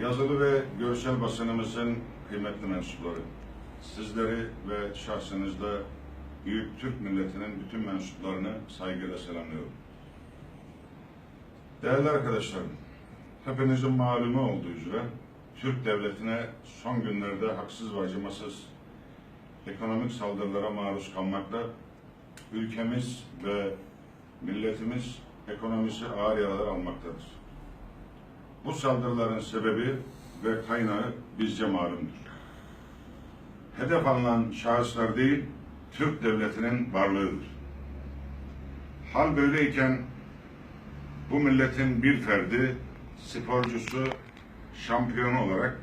Yazılı ve görsel basınımızın kıymetli mensupları, sizleri ve şahsınızda Büyük Türk milletinin bütün mensuplarını saygıyla selamlıyorum. Değerli arkadaşlarım, hepinizin malumu olduğu üzere Türk devletine son günlerde haksız ve acımasız ekonomik saldırılara maruz kalmakta, ülkemiz ve milletimiz ekonomisi ağır yaralar almaktadır. Bu saldırıların sebebi ve kaynağı bizce malumdur. Hedef alınan şahıslar değil, Türk devletinin varlığıdır. Hal böyleyken bu milletin bir ferdi, sporcusu, şampiyonu olarak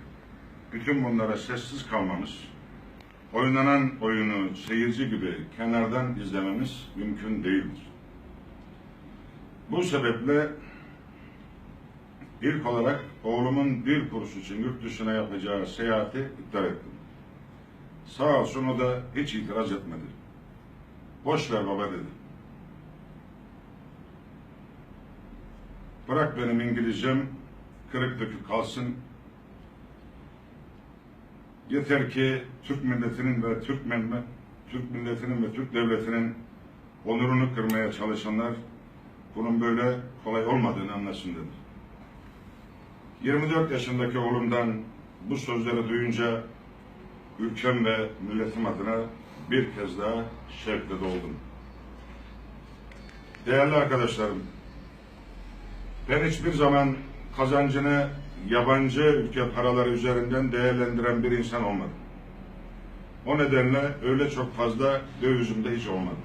bütün bunlara sessiz kalmamız, oynanan oyunu seyirci gibi kenardan izlememiz mümkün değildir. Bu sebeple ilk olarak oğlumun dil kursu için yurt dışına yapacağı seyahati iptal ettim. Sağ olsun o da hiç itiraz etmedi. Boş ver baba dedi. Bırak benim İngilizcem kırık dökük kalsın. Yeter ki Türk milletinin ve Türk menme, Türk milletinin ve Türk devletinin onurunu kırmaya çalışanlar bunun böyle kolay olmadığını anlasın dedi. 24 yaşındaki oğlumdan bu sözleri duyunca ülkem ve milletim adına bir kez daha şevkle doldum. Değerli arkadaşlarım, ben hiçbir zaman kazancını yabancı ülke paraları üzerinden değerlendiren bir insan olmadım. O nedenle öyle çok fazla dövizim de hiç olmadı.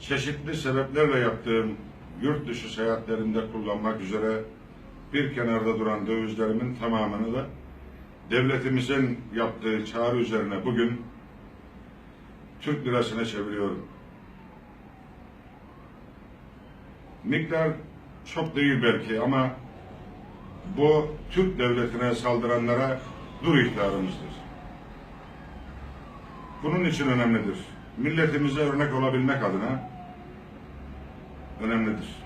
Çeşitli sebeplerle yaptığım yurt dışı seyahatlerimde kullanmak üzere bir kenarda duran dövizlerimin tamamını da devletimizin yaptığı çağrı üzerine bugün Türk lirasına çeviriyorum. Miktar çok değil belki ama bu Türk devletine saldıranlara dur ihtarımızdır. Bunun için önemlidir. Milletimize örnek olabilmek adına önemlidir.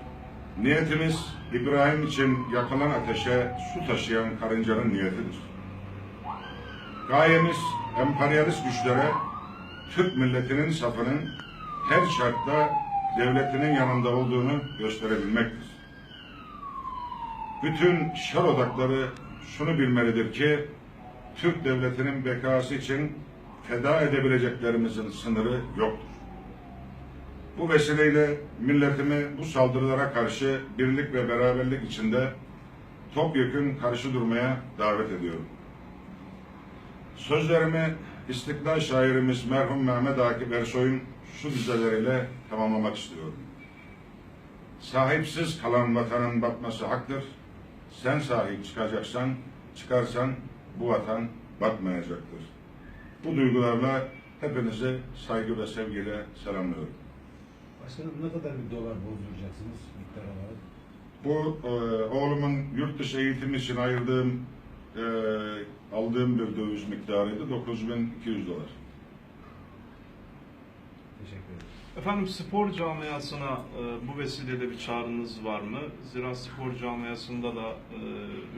Niyetimiz İbrahim için yakılan ateşe su taşıyan karıncanın niyetidir. Gayemiz emperyalist güçlere Türk milletinin safının her şartta devletinin yanında olduğunu gösterebilmektir. Bütün şer odakları şunu bilmelidir ki Türk devletinin bekası için feda edebileceklerimizin sınırı yoktur. Bu vesileyle milletimi bu saldırılara karşı birlik ve beraberlik içinde topyekün karşı durmaya davet ediyorum. Sözlerimi İstiklal şairimiz merhum Mehmet Akif Ersoy'un şu dizeleriyle tamamlamak istiyorum. Sahipsiz kalan vatanın batması haktır. Sen sahip çıkacaksan, çıkarsan bu vatan batmayacaktır. Bu duygularla hepinizi saygı ve sevgiyle selamlıyorum. Başkanım ne kadar bir dolar bozduracaksınız miktar olarak? Bu e, oğlumun yurt dışı eğitimi için ayırdığım, e, aldığım bir döviz miktarıydı. 9200 dolar. Teşekkür ederim. Efendim spor camiasına e, bu vesileyle bir çağrınız var mı? Zira spor camiasında da e,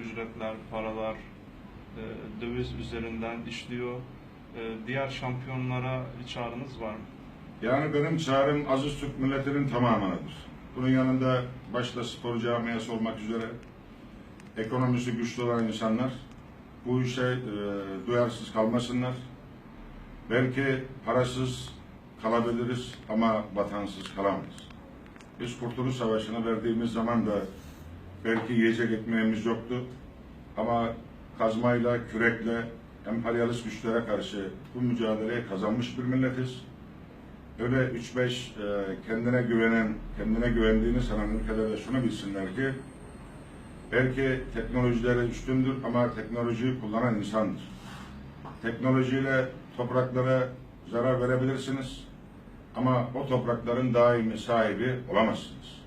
ücretler, paralar e, döviz üzerinden işliyor. E, diğer şampiyonlara bir çağrınız var mı? Yani benim çağrım aziz Türk milletinin tamamınadır. Bunun yanında başta spor camiası olmak üzere ekonomisi güçlü olan insanlar bu işe e, duyarsız kalmasınlar. Belki parasız kalabiliriz ama vatansız kalamayız. Biz Kurtuluş Savaşı'na verdiğimiz zaman da belki yiyecek ekmeğimiz yoktu ama kazmayla, kürekle, emperyalist güçlere karşı bu mücadeleyi kazanmış bir milletiz öyle 3-5 e, kendine güvenen, kendine güvendiğini sanan ülkelerde şunu bilsinler ki belki teknolojilere üstündür ama teknolojiyi kullanan insandır. Teknolojiyle topraklara zarar verebilirsiniz ama o toprakların daimi sahibi olamazsınız.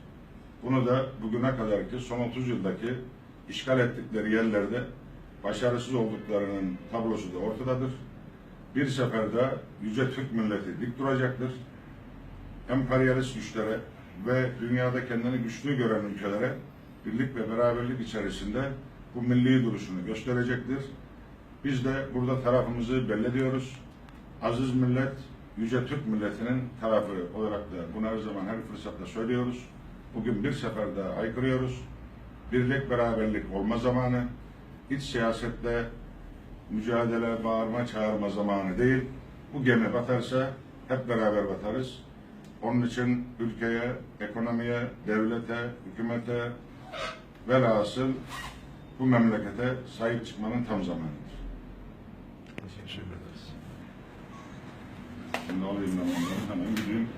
Bunu da bugüne kadar ki son 30 yıldaki işgal ettikleri yerlerde başarısız olduklarının tablosu da ortadadır bir seferde Yüce Türk milleti dik duracaktır. Emperyalist güçlere ve dünyada kendini güçlü gören ülkelere birlik ve beraberlik içerisinde bu milli duruşunu gösterecektir. Biz de burada tarafımızı belli ediyoruz. Aziz millet, yüce Türk milletinin tarafı olarak da bunu her zaman her fırsatta söylüyoruz. Bugün bir seferde aykırıyoruz. Birlik beraberlik olma zamanı, iç siyasette mücadele, bağırma, çağırma zamanı değil. Bu gemi batarsa hep beraber batarız. Onun için ülkeye, ekonomiye, devlete, hükümete velhasıl bu memlekete sahip çıkmanın tam zamanıdır. Teşekkür ederiz. Şimdi alayım ben onları hemen gideyim.